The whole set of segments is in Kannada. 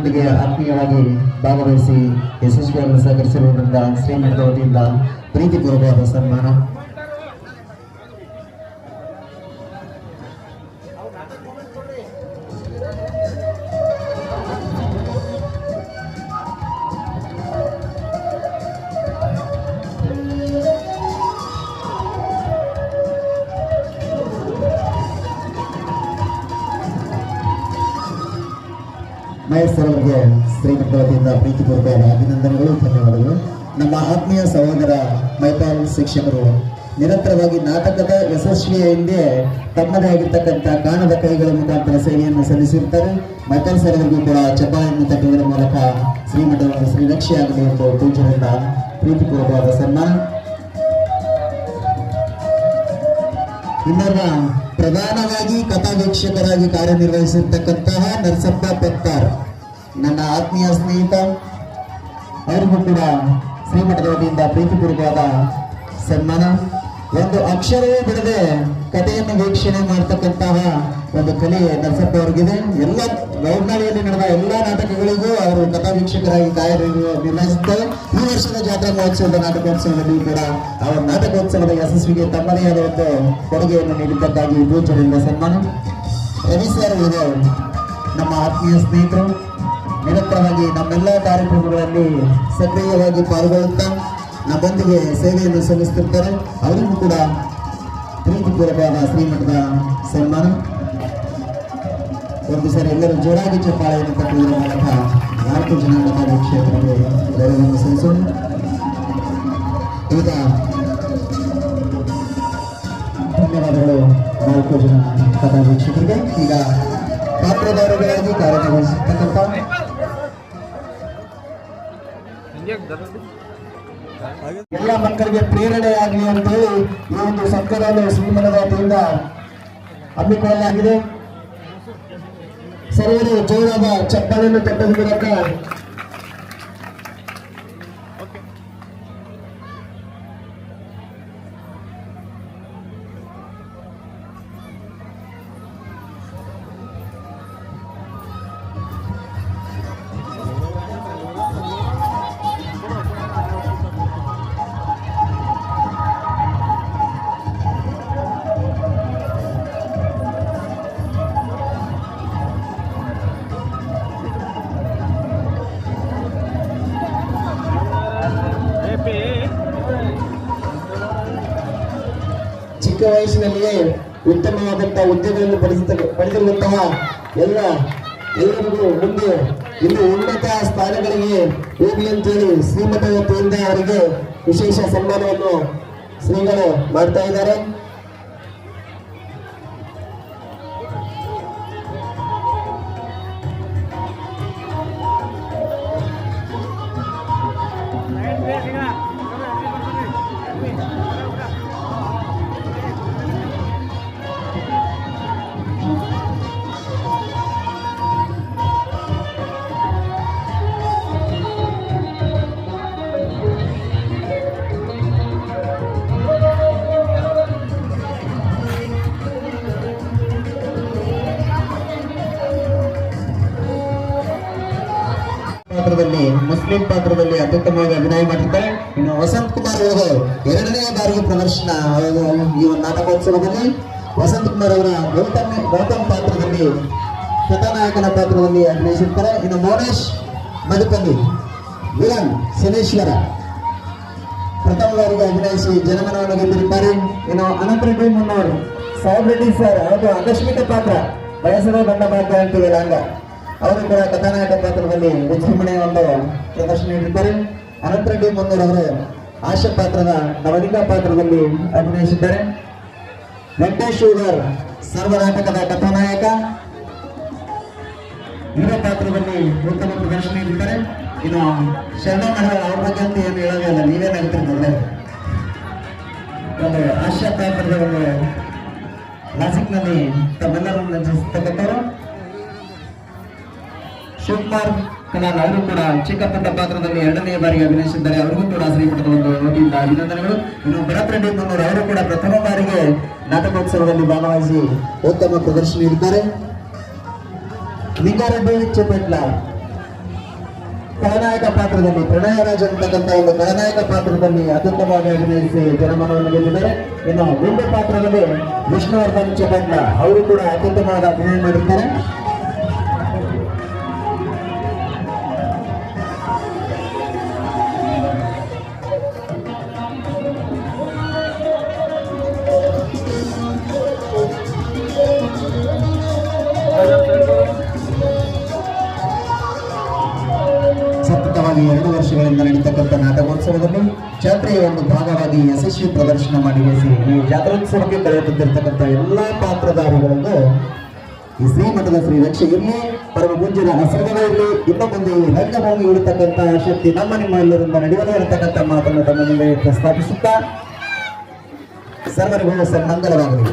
ನಮ್ಮೊಂದಿಗೆ ಆತ್ಮೀಯವಾಗಿ ಭಾಗವಹಿಸಿ ಯಶಸ್ವಿಯನ್ನು ಸಹಕರಿಸಿರುವುದರಿಂದ ಶ್ರೀಮಠದ ವತಿಯಿಂದ ಪ್ರೀತಿಪೂರ್ವವಾದ ಸನ್ಮಾನ. ಮಹೇಶ್ ಶ್ರೀ ಶ್ರೀಮಠದ ವತಿಯಿಂದ ಅಭಿನಂದನೆಗಳು, ಧನ್ಯವಾದಗಳು. ನಮ್ಮ ಆತ್ಮೀಯ ಸಹೋದರ ಮೈಪಾಲ್ ಶಿಕ್ಷಕರು, ನಿರಂತರವಾಗಿ ನಾಟಕದ ಯಶಸ್ವಿಯ ಹಿಂದೆ ತಮ್ಮದೇ ಆಗಿರ್ತಕ್ಕಂಥ ಕಾಣದ ಕೈಗಳ ಮುಖಾಂತರ ಸೇವೆಯನ್ನು ಸಲ್ಲಿಸಿರುತ್ತಾರೆ. ಮೈಪಾಲ್ ಸರ್ ಅವರಿಗೂ ಕೂಡ ಚಪ್ಪಾಳೆಯನ್ನು ತಟ್ಟುವುದರ ಮೂಲಕ ಶ್ರೀಮಠವನ್ನು ಶ್ರೀರಕ್ಷೆಯಾಗಲಿ ಎಂದು ಪೂಜೆಯಿಂದ ಪ್ರೀತಿಪೂರ್ವಕವಾದ ಸನ್ಮಾನ. ಇನ್ನೊಬ್ಬ ಪ್ರಧಾನವಾಗಿ ಕಥಾ ವೀಕ್ಷಕರಾಗಿ ಕಾರ್ಯನಿರ್ವಹಿಸಿರ್ತಕ್ಕಂತಹ ನರಸಪ್ಪ ಪತ್ತಾರ್. ನನ್ನ ಆತ್ಮೀಯ ಸ್ನೇಹಿತ ಅವರಿಗೂ ಕೂಡ ಶ್ರೀಮಠದ ವತಿಯಿಂದ ಪ್ರೀತಿಪೂರ್ವಕವಾದ ಸನ್ಮಾನ. ಒಂದು ಅಕ್ಷರವೂ ಬಿಡದೆ ಕಥೆಯನ್ನು ವೀಕ್ಷಣೆ ಮಾಡ್ತಕ್ಕಂತಹ ಒಂದು ಕಲೆ ನರಸಪ್ಪ ಅವ್ರಿಗಿದೆ ಎಲ್ಲ ಗೌರ್ನಳ್ಳಿಯಲ್ಲಿ ನಡೆದ ಎಲ್ಲ ನಾಟಕಗಳಿಗೂ ಅವರು ಕಥಾ ವೀಕ್ಷಕರಾಗಿ ಕಾರ್ಯನಿರ್ವಹಿಸುತ್ತಾರೆ ಈ ವರ್ಷದ ಜಾತ್ರಾ ಮಹೋತ್ಸವದ ನಾಟಕೋತ್ಸವದಲ್ಲಿ ಕೂಡ ಅವರ ನಾಟಕೋತ್ಸವದ ಯಶಸ್ವಿಗೆ ತಮ್ಮದೇ ಆದ ಒಂದು ಕೊಡುಗೆಯನ್ನು ನೀಡಿದ್ದಕ್ಕಾಗಿ ಪೂಜೆಯಿಂದ ಸನ್ಮಾನ. ರವಿ ಸರ್ ಇದು ನಮ್ಮ ಆತ್ಮೀಯ ಸ್ನೇಹಿತರು. ನಿರಂತರವಾಗಿ ನಮ್ಮೆಲ್ಲ ಕಾರ್ಯಕ್ರಮಗಳಲ್ಲಿ ಸಕ್ರಿಯವಾಗಿ ಪಾಲ್ಗೊಳ್ಳುತ್ತಾ ನಮ್ಮೊಂದಿಗೆ ಸೇವೆಯನ್ನು ಸಲ್ಲಿಸುತ್ತಿರ್ತಾರೆ. ಅವರಿಗೂ ಕೂಡ ಪ್ರೀತಿಪೂರ್ವಕವಾದ ಶ್ರೀಮಠದ ಸನ್ಮಾನ. ಒಂದು ಸರಿ ಎಲ್ಲರೂ ಜೋರಾಗಿ ಚಪ್ಪಾಳೆಯನ್ನು ಕಟ್ಟುವುದರ ಮೂಲಕ ನಾಲ್ಕು ಜನ ಕ್ಷೇತ್ರಕ್ಕೆ ಗೌರವವನ್ನು ಸಲ್ಲಿಸೋಣ. ಈಗ ಧನ್ಯವಾದಗಳು ನಾಲ್ಕು ಜನ ಕಥಾ ವೀಕ್ಷಕರಿಗೆ ಈಗ ಪಾತ್ರದಾರರಾಗಿ ಕಾರ್ಯನಿರ್ವಹಿಸತಕ್ಕಂಥ ಎಲ್ಲ ಮಕ್ಕಳಿಗೆ ಪ್ರೇರಣೆಯಾಗಲಿ ಅಂತೇಳಿ ಈ ಒಂದು ಸಂಘದಲ್ಲಿ ಸುಮ್ಮನದ ವತಿಯಿಂದ ಹಮ್ಮಿಕೊಳ್ಳಲಾಗಿದೆ. ಸರಿಯಾದ ಜೋರಾದ ಚಪ್ಪಾಳೆಯನ್ನು ತಟ್ಟದ ಮೂಲಕ ಉತ್ತಮವಾದಂತಹ ಉದ್ಯೋಗವನ್ನು ಪಡೆದ ಪಡೆದಿರುವಂತಹ ಎಲ್ಲ ಎಲ್ಲರಿಗೂ ಮುಂದೆ ಇನ್ನು ಉನ್ನತ ಸ್ಥಾನಗಳಿಗೆ ಹೋಗಲಿ ಅಂತೇಳಿ ಶ್ರೀಮತ ವತಿಯಿಂದ ಅವರಿಗೆ ವಿಶೇಷ ಸನ್ಮಾನವನ್ನು ಶ್ರೀಗಳು ಮಾಡ್ತಾ ಇದ್ದಾರೆ. ಮುಸ್ಲಿಂ ಪಾತ್ರದಲ್ಲಿ ಅತ್ಯುತ್ತಮವಾಗಿ ಅಭಿನಯ ಮಾಡಿದ್ದಾರೆ ಇನ್ನು ವಸಂತ್ ಕುಮಾರ್ ಅವರು ಎರಡನೇ ಬಾರಿಗೆ ಪ್ರದರ್ಶನ ಈ ಒಂದು ನಾಟಕೋತ್ಸವದಲ್ಲಿ ವಸಂತ್ ಕುಮಾರ್ ಅವರ ಗೌತಮ್ ಗೌತಮ್ ಪಾತ್ರದಲ್ಲಿ ಕಥಾನಾಯಕನ ಪಾತ್ರದಲ್ಲಿ ಅಭಿನಯಿಸಿರ್ತಾರೆ ಇನ್ನು ಮೋನೇಶ್ ಮಧುಪಲ್ಲಿ ವಿಲನ್ ಶನೇಶ್ವರ ಪ್ರಥಮ ಬಾರಿಗೆ ಅಭಿನಯಿಸಿ ಜನಮನವನ್ನು ಗೆದ್ದಿರುತ್ತಾರೆ. ಇನ್ನು ಅನಂತ ರೆಡ್ಡಿ ಮುನ್ನವರು ಸಾಹೇಬ್ ರೆಡ್ಡಿ ಸರ್ ಅದು ಆಕಸ್ಮಿಕ ಪಾತ್ರ, ಬಯಸದ ಬಂದ ಅಂತ ಅಂತೀವಲ್ಲ ಹಂಗ ಅವರು ಕೂಡ ಕಥಾನಾಯಕ ಪಾತ್ರದಲ್ಲಿ ವಿಜೃಂಭಣೆಯ ಒಂದು ಪ್ರದರ್ಶನ ನೀಡಿದ್ದಾರೆ. ಅನಂತ ರೆಡ್ಡಿ ಮುನ್ನೂರ್ ಅವರು ಆಶಾ ಪಾತ್ರದ ನವನಿಕಾ ಪಾತ್ರದಲ್ಲಿ ಅಭಿನಯಿಸಿದ್ದಾರೆ. ವೆಂಕಟೇಶ್ ಶೂಗರ್, ಸರ್ವ ನಾಟಕದ ಕಥಾನಾಯಕ. ಇವರ ಪಾತ್ರದಲ್ಲಿ ಉತ್ತಮ ಪ್ರದರ್ಶನ ನೀಡಿದ್ದಾರೆ. ಇನ್ನು ಶರಣ ಅವ್ರ ಬಗ್ಗೆ ಅಂತ ಏನು ಹೇಳೋದಿಲ್ಲ ನೀವೇನು ಹೇಳ್ತಿರ್ತಾರೆ ಒಂದು ಆಶಾ ಪಾತ್ರದ ಒಂದು ನಾಸಿಕ್ನಲ್ಲಿ ತಮ್ಮೆಲ್ಲರನ್ನು ರಂಜಿಸತಕ್ಕಂಥವ್ರು ಶಿವಕುಮಾರ್ ಕಲಾಲ್ ಅವರು ಕೂಡ ಚಿಕ್ಕ ಪುಟ್ಟ ಪಾತ್ರದಲ್ಲಿ ಎರಡನೇ ಬಾರಿಗೆ ಅಭಿನಯಿಸಿದ್ದಾರೆ. ಅವರಿಗೂ ಕೂಡ ಶ್ರೀಮಠದ ಒಂದು ವತಿಯಿಂದ ಅಭಿನಂದನೆಗಳು. ಇನ್ನು ಭರತ್ ರೆಡ್ಡಿ ಅವರು ಕೂಡ ಪ್ರಥಮ ಬಾರಿಗೆ ನಾಟಕೋತ್ಸವದಲ್ಲಿ ಭಾಗವಹಿಸಿ ಉತ್ತಮ ಪ್ರದರ್ಶನ ನೀಡಿದ್ದಾರೆ. ಲಿಂಗಾರೆಡ್ಡಿ ಚಿಪೆಟ್ಲ ಖಳನಾಯಕ ಪಾತ್ರದಲ್ಲಿ, ಪ್ರಣಯರಾಜ್ ಅಂತಕ್ಕಂಥ ಒಂದು ಖಳನಾಯಕ ಪಾತ್ರದಲ್ಲಿ ಅತ್ಯುತ್ತಮವಾಗಿ ಅಭಿನಯಿಸಿ ಜನಮನವನ್ನು ಗೆದ್ದಿದ್ದಾರೆ. ಇನ್ನು ಗುಂಡು ಪಾತ್ರದಲ್ಲಿ ವಿಷ್ಣುವರ್ಧನ್ ಚಿಪೆಟ್ಲ ಅವರು ಕೂಡ ಅತ್ಯುತ್ತಮವಾದ ಅಭಿನಯ ಮಾಡಿದ್ದಾರೆ ಸತತವಾಗಿ ಎರಡು ವರ್ಷಗಳಿಂದ ನಡೀತಕ್ಕಂಥ ನಾಟಕೋತ್ಸವದಲ್ಲಿ ಜಾತ್ರೆಯ ಒಂದು ಭಾಗವಾಗಿ ಯಶಸ್ವಿ ಪ್ರದರ್ಶನ ಮಾಡಿಸಿ ಈ ಜಾತ್ರೋತ್ಸವಕ್ಕೆ ಕರೆಯುತ್ತಿರ್ತಕ್ಕಂಥ ಎಲ್ಲಾ ಪಾತ್ರಧಾರಿಗಳಿಗೂ ಈ ಶ್ರೀಮಠದ ಶ್ರೀ ರಕ್ಷೆ ಇರಲಿ, ಪರಮ ಪೂಜ್ಯರ ಹಸರಗದ ಇರಲಿ, ಇನ್ನು ಮುಂದೆ ಈ ರಂಗಭೂಮಿ ಉಳಿತಕ್ಕಂಥ ಶಕ್ತಿ ನಮ್ಮ ನಿಮ್ಮ ಎಲ್ಲರಿಂದ ನಡೆಯದೇ ಇರತಕ್ಕಂಥ ಮಾತನ್ನು ತಮ್ಮ ಮುಂದೆ ಪ್ರಸ್ತಾಪಿಸುತ್ತಾ ಸರ್ವರಿಗೂ ಸನ್ಮಂಗಲವಾಗಲಿ.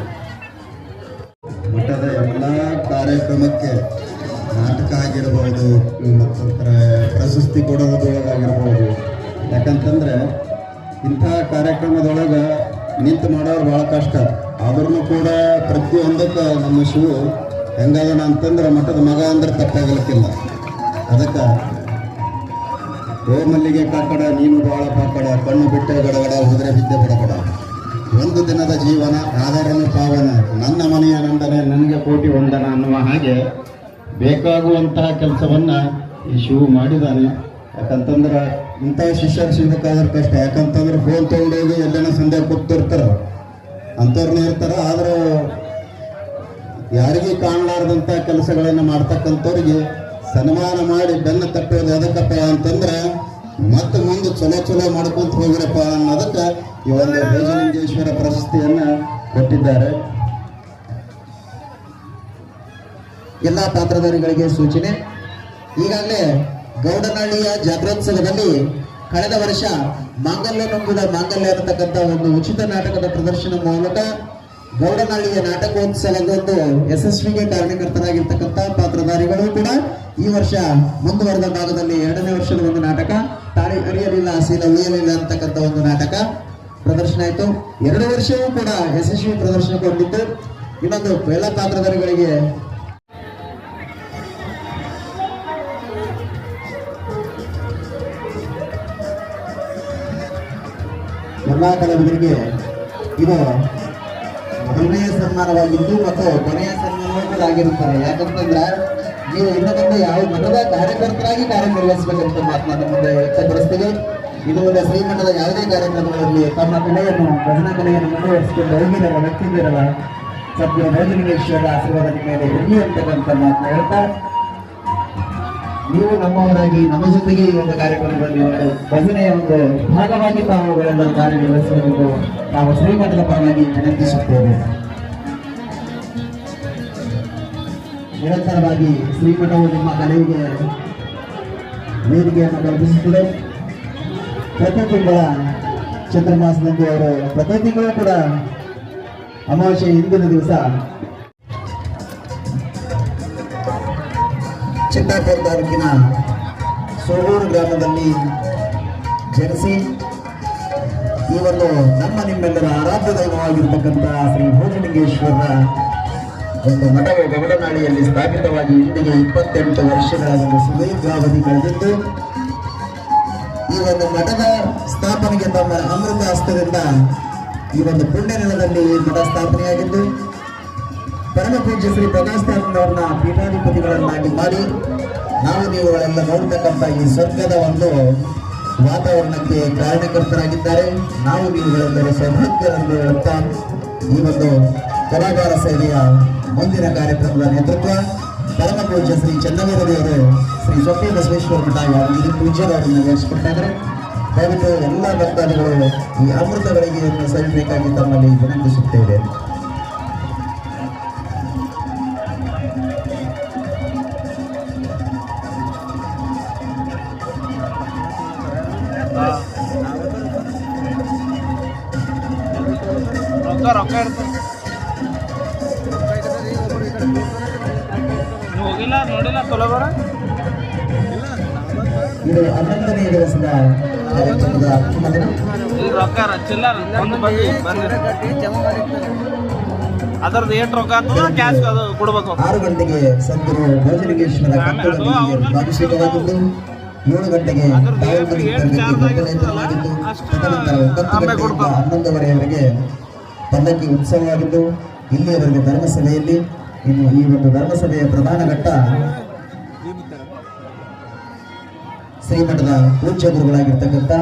ಮಠದ ಎಲ್ಲ ಕಾರ್ಯಕ್ರಮಕ್ಕೆ ನಾಟಕ ಆಗಿರ್ಬೋದು ಮತ್ತು ಪ್ರ- ಪ್ರಶಸ್ತಿ ಕೊಡೋದ್ರೊಳಗಾಗಿರ್ಬೋದು ಯಾಕಂತಂದ್ರೆ, ಇಂಥ ಕಾರ್ಯಕ್ರಮದೊಳಗೆ ನಿಂತು ಮಾಡೋರು ಭಾಳ ಕಷ್ಟ. ಆದ್ರೂ ಕೂಡ ಪ್ರತಿಯೊಂದಕ್ಕೆ ನಮ್ಮ ಶಿವು ಹೆಂಗದನ ಅಂತಂದ್ರೆ ಮಠದ ಮಗ ಅಂದ್ರೆ ತಪ್ಪಾಗಲಿಕ್ಕಿಲ್ಲ. ಅದಕ್ಕೆ ಓ ಮಲ್ಲಿಗೆ ಕಾಕಡ, ನೀನು ಬಾಳ ಪಾಕಡ, ಕಣ್ಣು ಬಿಟ್ಟೆ ಗಡಗಡ ಹೋದ್ರೆ ಬಿದ್ದೆ ಬಡಗಡ. ಒಂದು ದಿನದ ಜೀವನ ಆಧಾರನು ಪಾವನ. ನನ್ನ ಮನೆಯ ನಂದನೆ, ನನಗೆ ಕೋಟಿ ವಂದನ ಅನ್ನುವ ಹಾಗೆ ಬೇಕಾಗುವಂತಹ ಕೆಲಸವನ್ನ ಈ ಶಿವು ಮಾಡಿದ್ದಾನೆ ಯಾಕಂತಂದ್ರೆ ಇಂಥ ಶಿಷ್ಯರು ಸಿಗ್ಬೇಕಾದ್ರೆ ಕಷ್ಟ. ಯಾಕಂತಂದ್ರೆ ಫೋನ್ ತೊಗೊಂಡೋಗಿ ಎಲ್ಲನ ಸಂದೇಹ ಕೂತಿರ್ತಾರ. ಅಂಥವ್ರನ್ನ ಇರ್ತಾರೆ. ಆದರೂ ಯಾರಿಗೂ ಕಾಣಲಾರ್ದಂಥ ಕೆಲಸಗಳನ್ನು ಮಾಡ್ತಕ್ಕಂಥವ್ರಿಗೆ ಸನ್ಮಾನ ಮಾಡಿ ಬೆನ್ನ ತಟ್ಟೋದು ಎದಕ್ಕಪ್ಪ ಅಂತಂದ್ರೆ ಮತ್ತೆ ಮುಂದೆ ಚಲೋ ಚಲೋ ಮಾಡ್ಕೊಂತ ಹೋಗಿರಪ್ಪ ಅನ್ನೋದಕ್ಕೆ ಈ ಒಂದು ಭೋಜಲಿಂಗೇಶ್ವರ ಪ್ರಶಸ್ತಿಯನ್ನ ಕೊಟ್ಟಿದ್ದಾರೆ. ಎಲ್ಲ ಪಾತ್ರಧಾರಿಗಳಿಗೆ ಸೂಚನೆ. ಈಗಾಗಲೇ ಗೌಡನಹಳ್ಳಿಯ ಜಾತ್ರೋತ್ಸವದಲ್ಲಿ ಕಳೆದ ವರ್ಷ ಮಾಂಗಲ್ಯ ನಂಬುದ ಮಾಂಗಲ್ಯ ಅನ್ನತಕ್ಕಂಥ ಒಂದು ಉಚಿತ ನಾಟಕದ ಪ್ರದರ್ಶನ ಮೂಲಕ ಗೌಡನಹಳ್ಳಿಯ ನಾಟಕೋತ್ಸವದೊಂದು ಯಶಸ್ವಿಗೆ ಕಾರಣಕರ್ತರಾಗಿರ್ತಕ್ಕಂಥ ಪಾತ್ರಧಾರಿಗಳು ಕೂಡ ಈ ವರ್ಷ ಮುಂದುವರೆದ ಭಾಗದಲ್ಲಿ ಎರಡನೇ ವರ್ಷದ ಒಂದು ನಾಟಕ ತಾಳಿ ಅರಿಯಲಿಲ್ಲ ಸೀಲ ಉಳಿಯಲಿಲ್ಲ ಅಂತಕ್ಕಂಥ ಒಂದು ನಾಟಕ ಪ್ರದರ್ಶನ ಆಯಿತು. ಎರಡು ವರ್ಷವೂ ಕೂಡ ಯಶಸ್ವಿ ಕೊಟ್ಟಿತ್ತು ಇನ್ನೊಂದು ಎಲ್ಲ ಪಾತ್ರಧಾರಿಗಳಿಗೆ ಎಲ್ಲ ಕಲಾವಿದರಿಗೆ ಇದು ಮೊದಲನೆಯ ಸನ್ಮಾನವಾಗಿದ್ದು ಮತ್ತು ಕೊನೆಯ ಸನ್ಮಾನವೂ ಯಾಕಂತಂದ್ರೆ ನೀವು ಇನ್ನು ಮುಂದೆ ಯಾವ ಮಠದ ಕಾರ್ಯಕರ್ತರಾಗಿ ಕಾರ್ಯನಿರ್ವಹಿಸಬೇಕಂತ ಮಾತನಾಡ ಮುಂದೆ ವ್ಯಕ್ತಪಡಿಸ್ತೀವಿ ಇದು ಮುಂದೆ ಶ್ರೀಮಠದ ಯಾವುದೇ ಕಾರ್ಯಕ್ರಮಗಳಲ್ಲಿ ತಮ್ಮ ಕಲೆಯನ್ನು, ಭಜನಾ ಕಲೆಯನ್ನು ಮುಂದುವರಿಸಿಕೊಂಡು ಹೋಗಿರಲ್ಲ ವ್ಯಕ್ತಿಗಿರಲ್ಲ ಸದ್ಯ ಭೋಜನಿಗೇಶ್ವರ ಆಶೀರ್ವಾದದ ಮೇಲೆ ಇರಲಿ ಅಂತಕ್ಕಂಥ ಮಾತನ್ನ ಹೇಳ್ತಾ ನೀವು ನಮ್ಮವರಾಗಿ, ನಮ್ಮ ಜೊತೆಗೆ ಈ ಒಂದು ಕಾರ್ಯಕ್ರಮದಲ್ಲಿ ಒಂದು ಭಜನೆಯ ಒಂದು ಭಾಗವಾಗಿ ತಾವುಗಳೆಲ್ಲ ಕಾರ್ಯನಿರ್ವಹಿಸಬೇಕು ನಾವು ಶ್ರೀಮಠದ ಪರವಾಗಿ ವಿನಂತಿಸುತ್ತೇವೆ. ನಿರಂತರವಾಗಿ ಶ್ರೀಮಠವು ನಿಮ್ಮ ಕಲೆಗೆ ವೇದಿಕೆಯನ್ನು ಕಲ್ಪಿಸುತ್ತದೆ. ಪ್ರತಿ ತಿಂಗಳ ಚಂದ್ರಮಾಸದಂದು ಅವರು, ಪ್ರತಿ ತಿಂಗಳು ಕೂಡ ಅಮಾವಾಸ್ಯೆ ಹಿಂದಿನ ದಿವಸ ಚಿತ್ತಾಪುರ ತಾಲೂಕಿನ ಸೋಗೂರು ಗ್ರಾಮದಲ್ಲಿ ಜನಿಸಿ ಈ ಒಂದು ನಮ್ಮ ನಿಮ್ಮೆಲ್ಲರ ಆರಾಧ್ಯ ದೈವವಾಗಿರ್ತಕ್ಕಂಥ ಶ್ರೀ ಭೋಜಲಿಂಗೇಶ್ವರ ಒಂದು ಮಠವು ಗಮನನಾಳಿಯಲ್ಲಿ ಸ್ಥಾಪಿತವಾಗಿ ಇಂದಿಗೆ ಇಪ್ಪತ್ತೆಂಟು ವರ್ಷಗಳ ಒಂದು ಸುದೀರ್ಘಾವಧಿ ಕಳೆದಿದ್ದು, ಈ ಒಂದು ಮಠದ ಸ್ಥಾಪನೆಗೆ ತಮ್ಮ ಅಮೃತ ಹಸ್ತದಿಂದ ಈ ಒಂದು ಪುಣ್ಯ ನೆಲದಲ್ಲಿ ಮಠ ಸ್ಥಾಪನೆಯಾಗಿದ್ದು ಪರಮ ಪೂಜ್ಯ ಶ್ರೀ ಪ್ರಕಾಶ್ ಅವ್ರನ್ನ ಪೀಠಾಧಿಪತಿಗಳನ್ನಾಗಿ ಮಾಡಿ, ನಾವು ನೀವುಗಳೆಲ್ಲ ನೋಡ್ತಕ್ಕಂಥ ಈ ಸ್ವರ್ಗದ ಒಂದು ವಾತಾವರಣಕ್ಕೆ ಕಾರಣಕರ್ತರಾಗಿದ್ದಾರೆ. ನಾವು ನೀವುಗಳೆಲ್ಲರೂ ಸೌಭಾಗ್ಯರೆಂದು ಹೇಳುತ್ತಾ, ಈ ಒಂದು ಕಲಾಗಾರ ಸೇವೆಯ ಮುಂದಿನ ಕಾರ್ಯಕ್ರಮದ ನೇತೃತ್ವ ಪರಮ ಪೂಜ್ಯ ಶ್ರೀ ಚನ್ನವೀರದೇವರು ಶ್ರೀ ಸ್ವಪ್ನ ಬಸವೇಶ್ವರ ಮಠಾಯ ಇಲ್ಲಿ ಪೂಜ್ಯರವರನ್ನು ನೆರವೇರಿಸಿಕೊಡ್ತಾ ದಯವಿಟ್ಟು ಎಲ್ಲ ಭಕ್ತಾದಿಗಳು ಈ ಅಮೃತಗಳಿಗೆ ಸವಿಬೇಕಾಗಿ ತಮ್ಮಲ್ಲಿ ವಿನಂತಿಸುತ್ತೇವೆ. ನೋಡಿಲ್ಲ ತೊಲಬರ ಇದು ಹನ್ನೊಂದನೇ ದಿವಸದ ಕಾರ್ಯಕ್ರಮದ ದಿನ. ರೊಕ್ಕ ಚಿಲ್ಲರ ಒಂದು ಬಂದು ಬಂದು ಅದ್ರದ್ದು ಏಟ್ ರೊಕ್ಕ ಆಗ್ತದ ಕ್ಯಾಶ್ ಅದು ಕೊಡ್ಬೇಕು. ಆರು ಗಂಟೆಗೆ ಸಂತರು ಭೋಜನಗೇಶ್ವರ ಅಭಿಷೇಕವಾಗಿದ್ದು ಏಳು ಗಂಟೆಗೆ ಹನ್ನೊಂದುವರೆಯವರೆಗೆ ಪಲ್ಲಕ್ಕಿ ಉತ್ಸವವಾಗಿದ್ದು ಇಲ್ಲಿಯವರೆಗೆ ಧರ್ಮಸಭೆಯಲ್ಲಿ ಇನ್ನು ಈ ಒಂದು ಧರ್ಮಸಭೆಯ ಪ್ರಧಾನ ಘಟ್ಟ ಶ್ರೀಮಠದ ಪೂಜ್ಯ ಗುರುಗಳಾಗಿರ್ತಕ್ಕಂಥ